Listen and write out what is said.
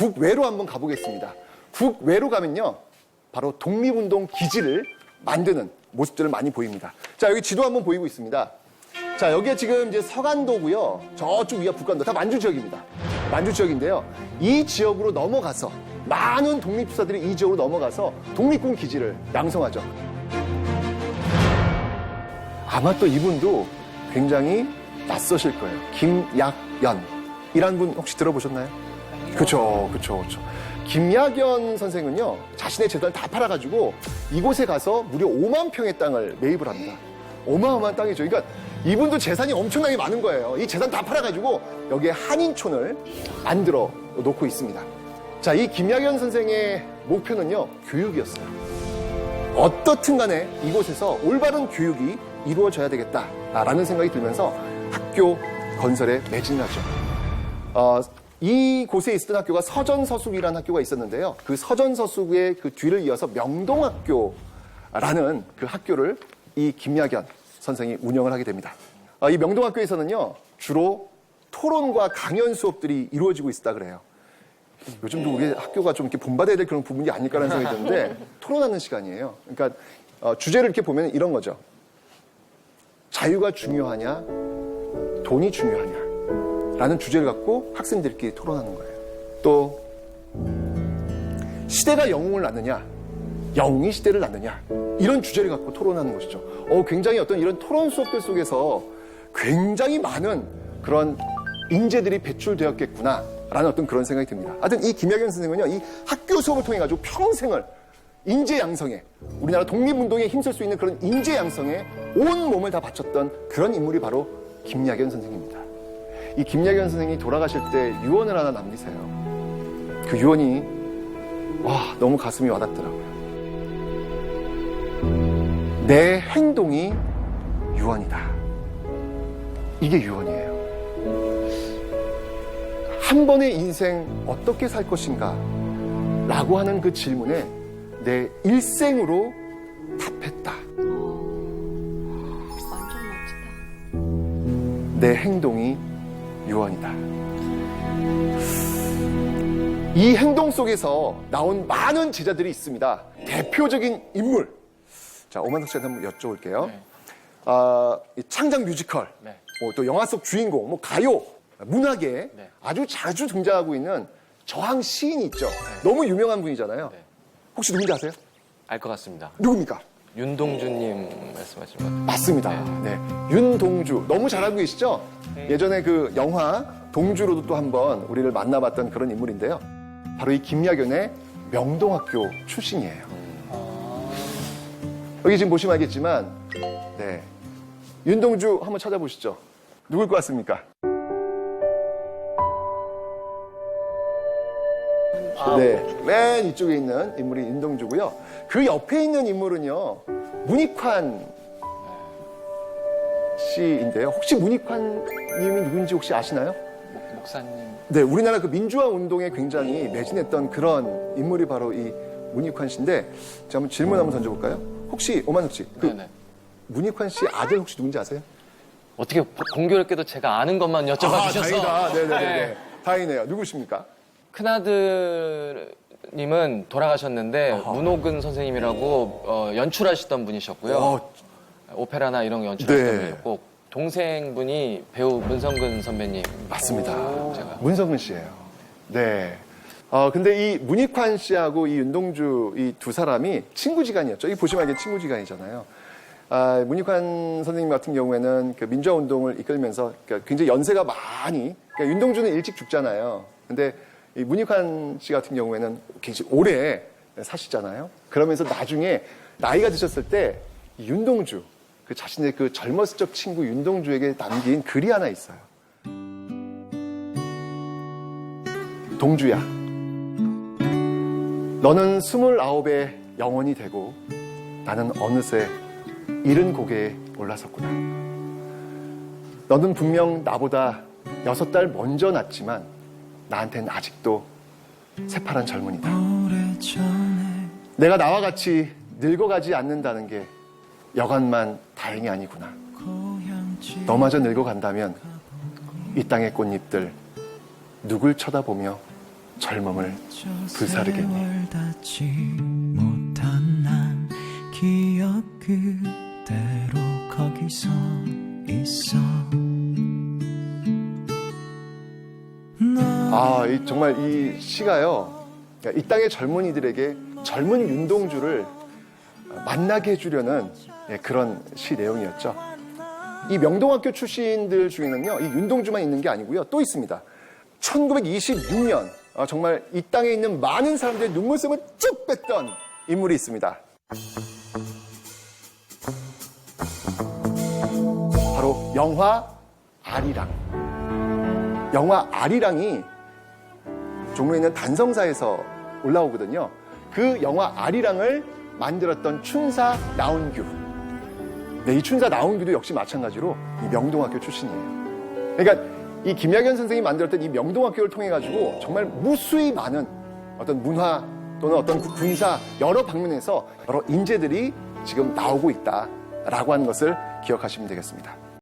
북외로 한번 가보겠습니다. 북외로 가면요. 바로 독립운동 기지를 만드는 모습들을 많이 보입니다. 자, 여기 지도 한번 보이고 있습니다. 자, 여기가 지금 이제 서간도고요. 저쪽 위가 북간도. 다 만주 지역입니다. 만주 지역인데요. 이 지역으로 넘어가서 많은 독립투사들이 이 지역으로 넘어가서 독립군 기지를 양성하죠. 아마 또 이분도 굉장히 낯서실 거예요. 김약연이라는 분 혹시 들어보셨나요? 그쵸, 그쵸, 그쵸. 김약연 선생은요, 자신의 재산을 다 팔아가지고 이곳에 가서 무려 5만 평의 땅을 매입을 합니다. 어마어마한 땅이죠. 그러니까 이분도 재산이 엄청나게 많은 거예요. 이 재산 다 팔아가지고 여기에 한인촌을 만들어 놓고 있습니다. 자, 이 김약연 선생의 목표는요, 교육이었어요. 어떻든 간에 이곳에서 올바른 교육이 이루어져야 되겠다라는 생각이 들면서 학교 건설에 매진하죠. 어, 이 곳에 있었던 학교가 서전서숙이라는 학교가 있었는데요. 그 서전서숙의 그 뒤를 이어서 명동학교라는 그 학교를 이 김야견 선생이 운영을 하게 됩니다. 어, 이 명동학교에서는요, 주로 토론과 강연 수업들이 이루어지고 있다 그래요. 요즘도 우리 학교가 좀 이렇게 본받아야 될 그런 부분이 아닐까라는 생각이 드는데 토론하는 시간이에요. 그러니까 어, 주제를 이렇게 보면 이런 거죠. 자유가 중요하냐, 돈이 중요하냐, 라는 주제를 갖고 학생들끼리 토론하는 거예요. 또 시대가 영웅을 낳느냐, 영웅이 시대를 낳느냐, 이런 주제를 갖고 토론하는 것이죠. 어, 굉장히 어떤 이런 토론 수업들 속에서 굉장히 많은 그런 인재들이 배출되었겠구나. 라는 어떤 그런 생각이 듭니다. 하여튼 이 김학연 선생은요, 이 학교 수업을 통해 가지고 평생을 인재 양성에, 우리나라 독립운동에 힘쓸 수 있는 그런 인재 양성에 온 몸을 다 바쳤던 그런 인물이 바로 김약연 선생입니다. 이 김약연 선생이 돌아가실 때 유언을 하나 남기세요. 그 유언이, 와, 너무 가슴이 와닿더라고요. 내 행동이 유언이다. 이게 유언이에요. 한 번의 인생 어떻게 살 것인가? 라고 하는 그 질문에 내 일생으로 답했다. 완전 멋지다. 내 행동이 유언이다. 이 행동 속에서 나온 많은 제자들이 있습니다. 대표적인 인물. 자, 오만석 씨한테 한번 여쭤볼게요. 네. 아, 이 창작 뮤지컬, 네. 뭐 또 영화 속 주인공, 뭐 가요, 문학에 네. 아주 자주 등장하고 있는 저항 시인이 있죠. 너무 유명한 분이잖아요. 네. 혹시 누군지 아세요? 알 것 같습니다. 누굽니까? 윤동주님 말씀하신 것 같아요. 맞습니다. 네. 윤동주. 너무 잘 알고 계시죠? 예전에 그 영화 동주로도 또 한번 우리를 만나봤던 그런 인물인데요. 바로 이 김야견의 명동학교 출신이에요. 여기 지금 보시면 알겠지만, 네. 윤동주 한번 찾아보시죠. 누굴 것 같습니까? 네. 맨 이쪽에 있는 인물이 윤동주고요. 그 옆에 있는 인물은요. 문익환 씨인데요. 혹시 문익환 님이 누군지 혹시 아시나요? 목사님. 네, 우리나라 그 민주화 운동에 굉장히 매진했던 그런 인물이 바로 이 문익환 씨인데 제가 한번 질문 한번 던져볼까요? 혹시 오만석 씨, 그 네네. 문익환 씨 아들 혹시 누군지 아세요? 어떻게 공교롭게도 제가 아는 것만 여쭤봐 주셔서. 다행이다. 네네네. 네. 다행이네요. 누구십니까? 큰아들님은 돌아가셨는데 문호근 선생님이라고 어, 연출하시던 분이셨고요. 어, 오페라나 이런 거 연출하시던 네. 분이었고 동생분이 배우 문성근 선배님. 맞습니다. 제가. 문성근 씨예요. 네. 어, 근데 이 문익환 씨하고 이 윤동주 이 두 사람이 친구지간이었죠. 이 보시면 이게 친구지간이잖아요. 아, 문익환 선생님 같은 경우에는 그 민주화 운동을 이끌면서 그러니까 굉장히 연세가 많이, 그러니까 윤동주는 일찍 죽잖아요. 근데 이 문익환 씨 같은 경우에는 굉장히 오래 사시잖아요. 그러면서 나중에 나이가 드셨을 때이 윤동주, 그 자신의 그 젊었을 적 친구 윤동주에게 남긴 글이 하나 있어요. 동주야. 너는 스물아홉의 영혼이 되고 나는 어느새 이른 고개에 올라섰구나. 너는 분명 나보다 여섯 달 먼저 났지만 나한텐 아직도 새파란 젊은이다. 내가 나와 같이 늙어가지 않는다는 게 여간만 다행이 아니구나. 너마저 늙어간다면 이 땅의 꽃잎들 누굴 쳐다보며 젊음을 불사르겠니. 기억 그대로 거기서 있어 너 아, 이- 정말 이 시가요. 그러니까 이 땅의 젊은이들에게 젊은 윤동주를 만나게 해주려는 예, 그런 시 내용이었죠. 이 명동학교 출신들 중에는요, 이 윤동주만 있는 게 아니고요, 또 있습니다. 1926년, 아, 정말 이 땅에 있는 많은 사람들의 눈물샘을 쭉 뺐던 인물이 있습니다. 바로 영화 아리랑. 영화 아리랑이 종로에 있는 단성사에서 올라오거든요. 그 영화 아리랑을 만들었던 춘사 나운규. 네, 이 춘사 나운규도 역시 마찬가지로 이 명동학교 출신이에요. 그러니까 이 김야견 선생이 만들었던 이 명동학교를 통해 가지고 정말 무수히 많은 어떤 문화 또는 어떤 그 군사 여러 방면에서 여러 인재들이 지금 나오고 있다라고 하는 것을 기억하시면 되겠습니다.